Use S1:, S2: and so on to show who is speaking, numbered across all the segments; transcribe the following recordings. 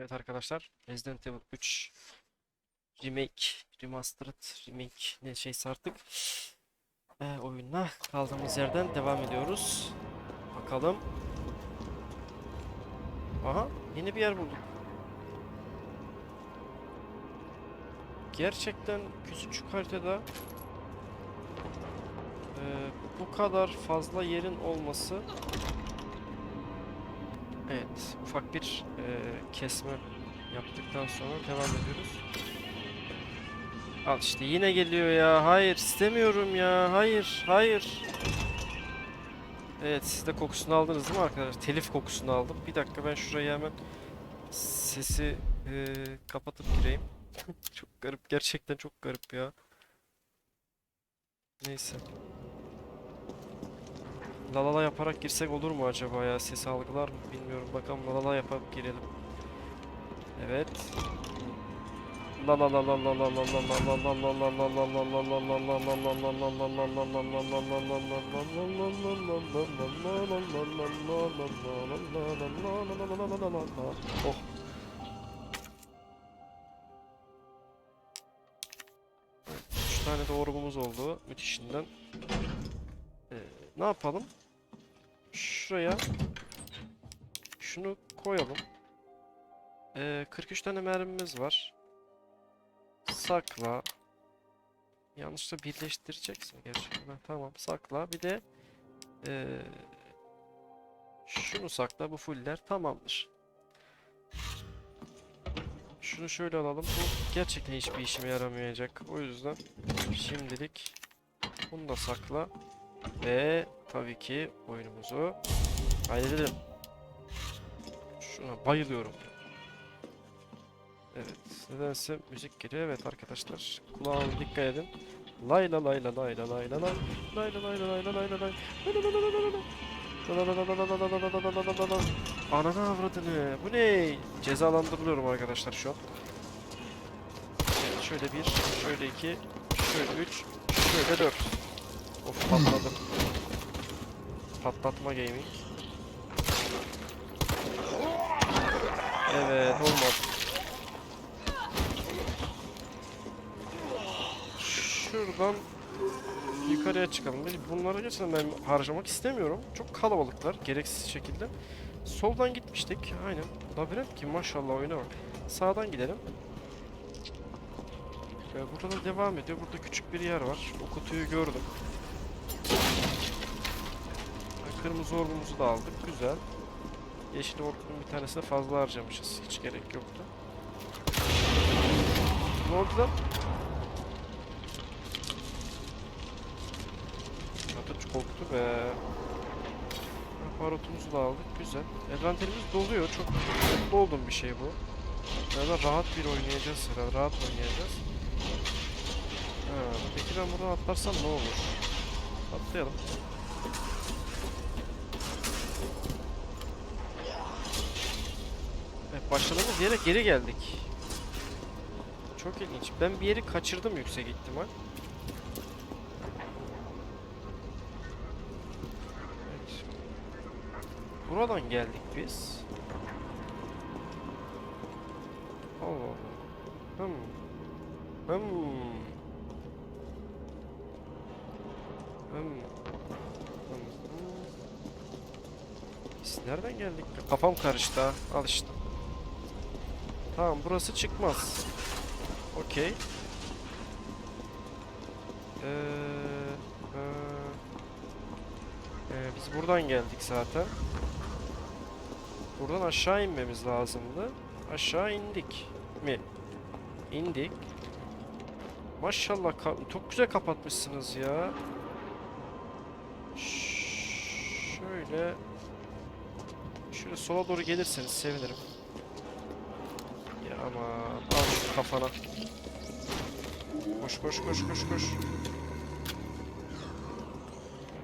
S1: Evet arkadaşlar Resident Evil 3 Remake, Remastered, Remake ne şeyse artık e, oyununa kaldığımız yerden devam ediyoruz. Bakalım. Aha yeni bir yer bulduk. Gerçekten küçücük haritada e, bu kadar fazla yerin olması Evet, ufak bir e, kesme yaptıktan sonra devam ediyoruz. Al işte yine geliyor ya. Hayır, istemiyorum ya. Hayır, hayır. Evet, siz de kokusunu aldınız değil mi arkadaşlar? Telif kokusunu aldım. Bir dakika ben şuraya hemen sesi e, kapatıp gireyim. çok garip, gerçekten çok garip ya. Neyse lalala yaparak girsek olur mu acaba ya? Ses algılar mı bilmiyorum. Bakalım lalala yapıp girelim. Evet. Oh. Üç tane de orbumuz oldu. Müthişinden. Ee, ne yapalım? Şuraya şunu koyalım. Ee, 43 tane mermimiz var. Sakla. Yanlışla birleştireceksin gerçekten. Tamam sakla. Bir de ee, şunu sakla. Bu fuller tamamdır. Şunu şöyle alalım. Bu gerçekten hiçbir işime yaramayacak. O yüzden şimdilik bunu da sakla. Ve tabii ki oyunumuzu kaydedelim. Şuna bayılıyorum. Evet. Nedense müzik geliyor. Evet arkadaşlar. Kulağına dikkat edin. Layla layla layla layla lay. Layla layla layla layla lay. Ananı avradını. Bu ne? Cezalandırılıyorum arkadaşlar şu an. Evet, şöyle bir, şöyle iki, şöyle üç, şöyle dört. Of patladım. Patlatma gaming. Evet olmadı. Şuradan yukarıya çıkalım. Bunlara gerçekten ben harcamak istemiyorum. Çok kalabalıklar gereksiz şekilde. Soldan gitmiştik. Aynen. Labirent ki maşallah oyuna bak. Sağdan gidelim. Ee, burada da devam ediyor. Burada küçük bir yer var. O kutuyu gördüm. Kırmızı orbumuzu da aldık. Güzel. Yeşil orbunun bir tanesini fazla harcamışız. Hiç gerek yoktu. Ne oldu lan? Çatı korktu be. Aparatımızı da aldık. Güzel. Envanterimiz doluyor. Çok mutlu olduğum bir şey bu. Yani rahat bir oynayacağız herhalde. Rahat oynayacağız. Ha, peki ben buradan atlarsam ne olur? Atlayalım. Başladığımız yere geri geldik. Çok ilginç. Ben bir yeri kaçırdım yüksek ihtimal. Evet. Buradan geldik biz. Allah Allah. Hmm. Hmm. Hmm. Biz nereden geldik? Kafam karıştı ha. Al işte. Tamam burası çıkmaz. Okey. Ee, ee, ee, biz buradan geldik zaten. Buradan aşağı inmemiz lazımdı. Aşağı indik mi? İndik. Maşallah çok güzel kapatmışsınız ya. Ş- Şöyle Şöyle sola doğru gelirseniz sevinirim. Ya ama al şu kafana. Koş koş koş koş koş.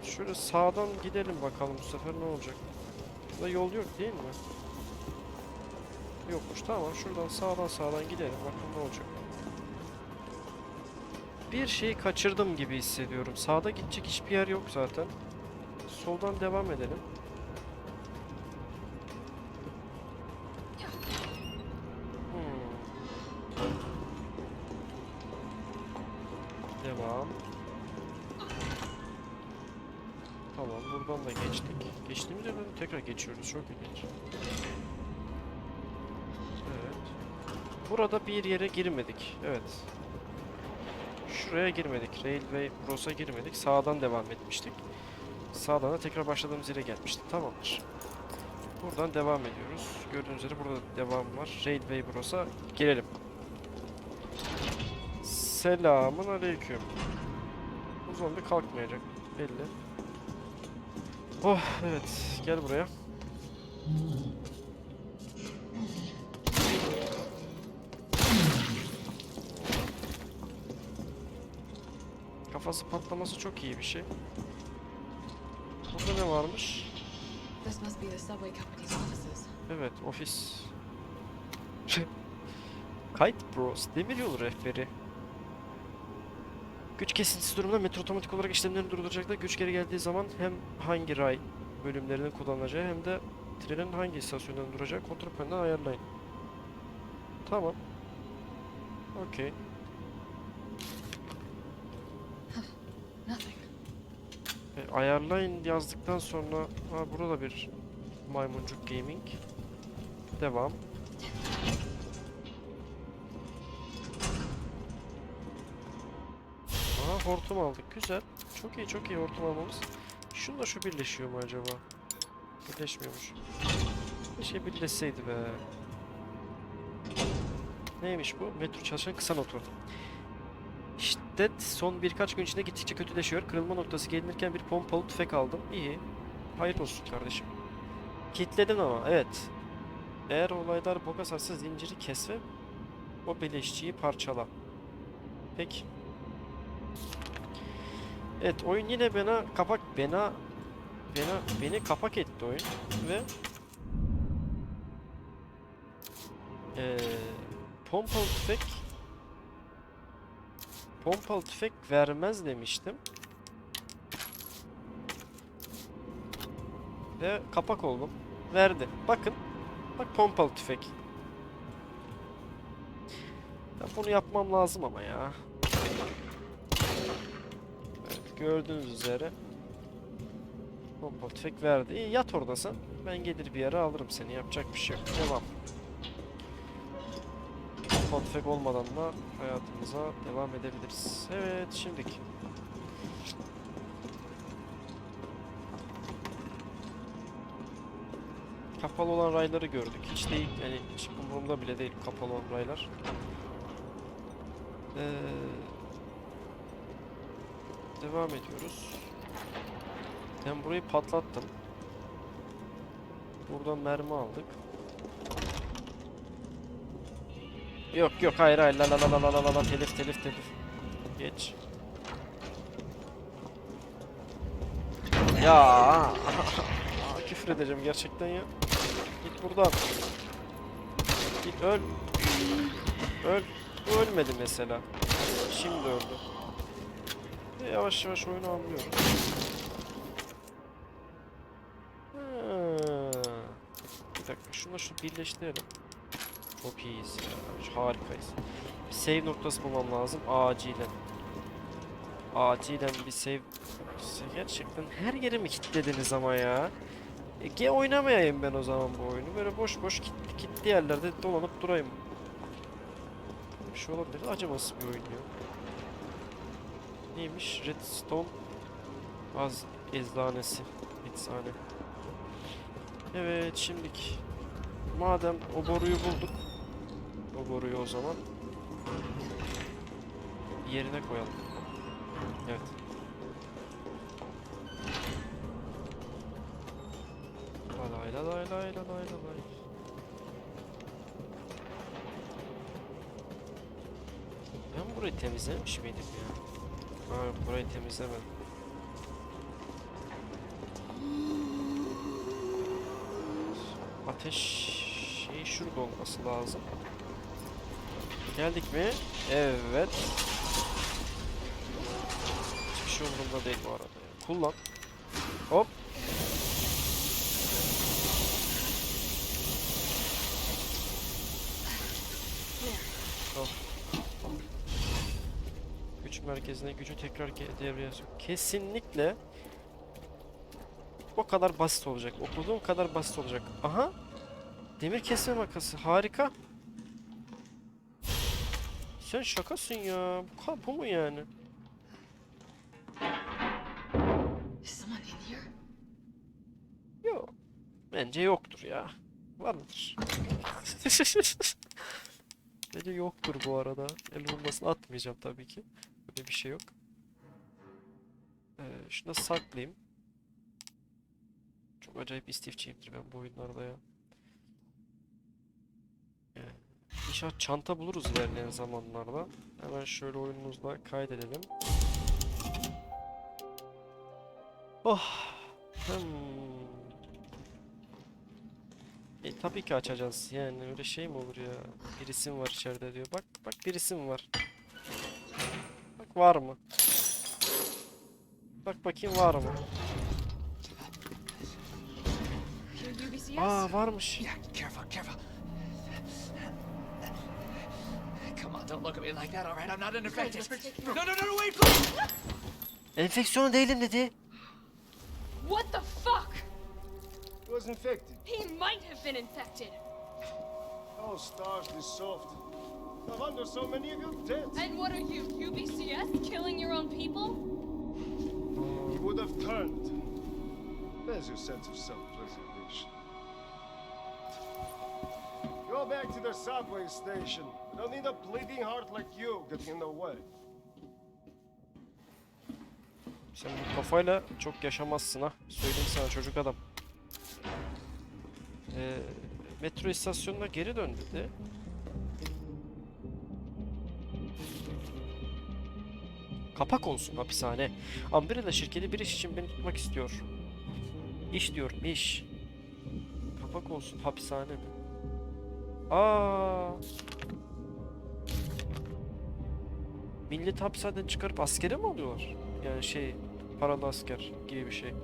S1: Şöyle sağdan gidelim bakalım bu sefer ne olacak. Burada yol yok değil mi? Yokmuş tamam şuradan sağdan sağdan gidelim bakalım ne olacak. Bir şeyi kaçırdım gibi hissediyorum. Sağda gidecek hiçbir yer yok zaten. Soldan devam edelim. Tamam. Tamam buradan da geçtik. Geçtiğimiz yerden tekrar geçiyoruz. Çok ilginç. Evet. Burada bir yere girmedik. Evet. Şuraya girmedik. Railway Bros'a girmedik. Sağdan devam etmiştik. Sağdan da tekrar başladığımız yere gelmiştik. Tamamdır. Buradan devam ediyoruz. Gördüğünüz üzere burada devam var. Railway Bros'a girelim. Selamun aleyküm. Bu zombi kalkmayacak. Belli. Oh evet. Gel buraya. Kafası patlaması çok iyi bir şey. Burada ne varmış? Evet, ofis. Kite Bros, demiryolu rehberi. Güç kesintisi durumunda metro otomatik olarak işlemlerini durduracaklar. Güç geri geldiği zaman hem hangi ray bölümlerinin kullanılacağı hem de trenin hangi istasyondan duracağı kontrol panelinden ayarlayın. Tamam. Okey. E, ayarlayın yazdıktan sonra ha burada bir maymuncuk gaming. Devam. Hortum aldık. Güzel. Çok iyi çok iyi hortum almamız. Şunla şu birleşiyor mu acaba? Birleşmiyormuş. Keşke birleşseydi be. Neymiş bu? Metro çalışan kısa notu. Şiddet son birkaç gün içinde gittikçe kötüleşiyor. Kırılma noktası gelinirken bir pompalı tüfek aldım. İyi. Hayır olsun kardeşim. Kitledim ama evet. Eğer olaylar boka sarsa zinciri kes ve o beleşçiyi parçala. Peki. Evet oyun yine bana kapak bana bana beni kapak etti oyun ve eee pompalı tüfek pompalı tüfek vermez demiştim. Ve kapak oldum. Verdi. Bakın. Bak pompalı tüfek. Ben bunu yapmam lazım ama ya. Gördüğünüz üzere pompalı tüfek verdi. İyi yat orada sen. Ben gelir bir yere alırım seni. Yapacak bir şey yok. Devam. Pompalı tüfek olmadan da hayatımıza devam edebiliriz. Evet şimdiki. Kapalı olan rayları gördük. Hiç değil yani hiç umurumda bile değil kapalı olan raylar. Ee, devam ediyoruz. Ben burayı patlattım. Buradan mermi aldık. Yok yok hayır hayır la la la la la la la telif telif telif. Geç. Ya küfür edeceğim gerçekten ya. Git buradan. Git öl. Öl. Ölmedi mesela. Şimdi öldü. Yavaş yavaş oyunu anlıyorum. Ha. Bir dakika şunla şunu birleştirelim. Çok iyiyiz ya. Harikayız. Bir save noktası bulmam lazım acilen. Acilen bir save Gerçekten her yere mi kilitlediniz ama ya? E, ge oynamayayım ben o zaman bu oyunu. Böyle boş boş kit kilitli yerlerde dolanıp durayım. Bir şey olabilir. Acımasız bir oyun ya. Neymiş? Redstone Az eczanesi. Eczane. Evet şimdilik. Madem o boruyu bulduk. O boruyu o zaman yerine koyalım. Evet. Lay lay lay lay lay lay. Ben burayı temizlemiş miydim ya? Ha burayı temizlemedim. Ateş şey şurada olması lazım. Geldik mi? Evet. Hiçbir şey umurumda değil bu arada. Kullan. Hop. Güç merkezine gücü tekrar sok. Kesinlikle o kadar basit olacak. Okuduğum kadar basit olacak. Aha. Demir kesme makası. Harika. Sen şakasın ya. Bu, bu mu yani? Yok. Bence yoktur ya. Var mıdır? Bence yoktur bu arada. El bombasını atmayacağım tabii ki. Böyle bir şey yok. Ee, şunu saklayayım. Çok acayip istifçiyimdir ben bu oyunlarda ya. Ee, İnşallah çanta buluruz ilerleyen zamanlarda. Hemen şöyle oyunumuzda kaydedelim. Oh. Hmm. E tabii ki açacağız. Yani öyle şey mi olur ya? Bir isim var içeride diyor. Bak bak bir isim var. Var mı? Bak bakayım var mı? Aa varmış.
S2: Yeah, careful, careful. Come on, don't look at me like that, all right? I'm not infected.
S3: let's take
S2: No, no, no, no, wait, please!
S1: Enfeksiyon değilim dedi.
S4: What the fuck?
S5: He was infected.
S4: He might have been infected.
S5: Oh, stars, this soft. No wonder so many of you dead.
S4: And what are you, UBCS? Killing your own people?
S5: He would have turned. There's your sense of self-preservation. Go back to the subway station. We don't need a bleeding heart like you getting in the way.
S1: Sen bu kafayla çok yaşamazsın ha. Söyleyeyim sana çocuk adam. Ee, metro istasyonuna geri dön dedi. Kapak olsun hapishane. Umbrella şirketi bir iş için beni tutmak istiyor. İş diyorum iş. Kapak olsun hapishane mi? Aa. Millet hapishaneden çıkarıp askere mi alıyorlar? Yani şey paralı asker gibi bir şey.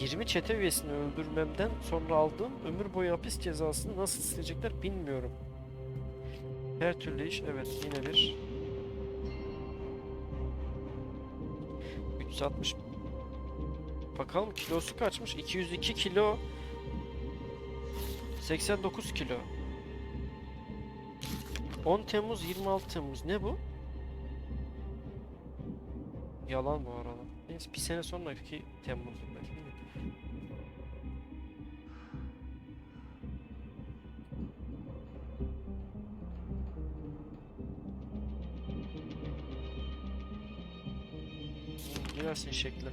S1: 20 çete üyesini öldürmemden sonra aldığım ömür boyu hapis cezasını nasıl silecekler bilmiyorum. Her türlü iş evet yine bir 360 Bakalım kilosu kaçmış? 202 kilo 89 kilo 10 Temmuz 26 Temmuz ne bu? Yalan bu arada. Neyse bir sene sonraki Temmuz belki Girersin şekli.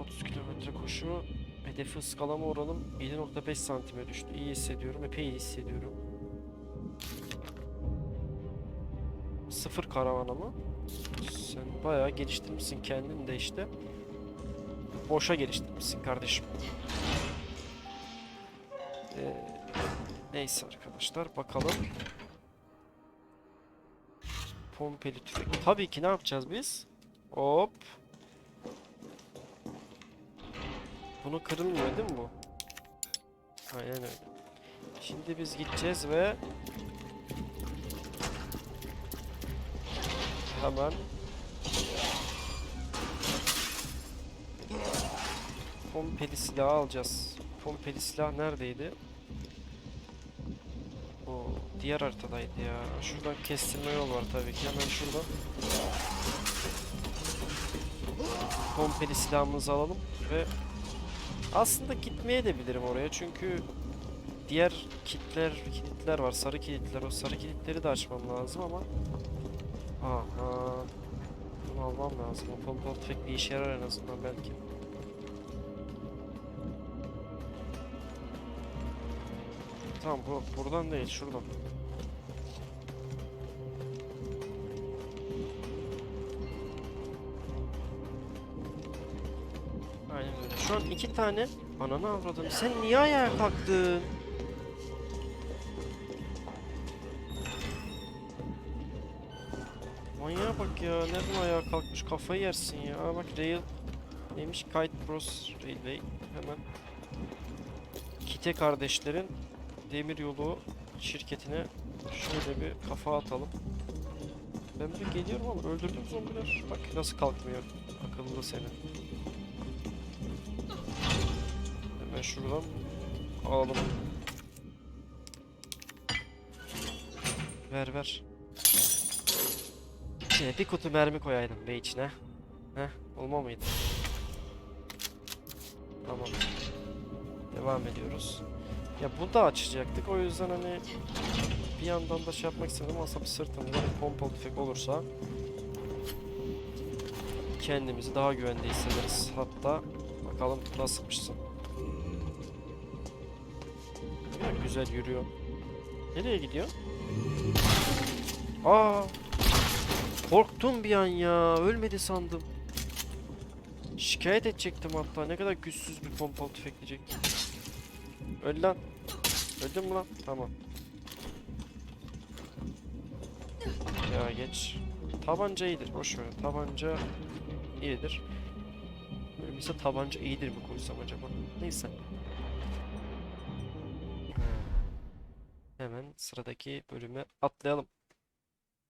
S1: 30 kilometre koşu. Hedefi ıskalama oranım 7.5 santime düştü. İyi hissediyorum. Epey iyi hissediyorum. Sıfır karavana mı? Sen bayağı geliştirmişsin kendini de işte. Boşa geliştirmişsin kardeşim. Ee, neyse arkadaşlar bakalım. Pompeli tüfek. Tabii ki ne yapacağız biz? Hop. Bunu kırılmıyor değil mi bu? Aynen öyle. Şimdi biz gideceğiz ve hemen Pompeli silahı alacağız. Pompeli silah neredeydi? O diğer haritadaydı ya. Şuradan kestirme yol var tabii ki. Hemen şuradan. Pompeli silahımızı alalım ve aslında gitmeye de bilirim oraya çünkü diğer kitler, kilitler var. Sarı kilitler. O sarı kilitleri de açmam lazım ama Aha. Bunu almam lazım. O pompalı tüfek bir işe yarar en azından belki. Tamam bu buradan değil şuradan. Aynen öyle. Şu an iki tane ananı avradın. Sen niye ayağa kalktın? Manyağa bak ya. Nereden ayağa kalkmış? Kafayı yersin ya. Bak rail neymiş? Kite Bros Railway. Hemen Kite kardeşlerin demiryolu şirketine şöyle bir kafa atalım. Ben bir geliyorum ama öldürdüm zombiler. Bak nasıl kalkmıyor. Akıllı seni. Hemen şuradan alalım. Ver ver. İçine bir kutu mermi koyaydım be içine. Heh, olma mıydı? Tamam. Devam ediyoruz. Ya bu da açacaktık o yüzden hani bir yandan da şey yapmak istedim aslında sırtımda bir pompalı tüfek olursa kendimizi daha güvende hissederiz. Hatta bakalım nasılmışsın. Güzel yürüyor. Nereye gidiyor? Aa! Korktum bir an ya. Ölmedi sandım. Şikayet edecektim hatta. Ne kadar güçsüz bir pompalı tüfek diyecek. Öl lan. Öldün mü lan? Tamam. Ya geç. Tabanca iyidir. Boş ver. Tabanca iyidir. Bir tabanca iyidir mi koysam acaba? Neyse. Hemen sıradaki bölüme atlayalım.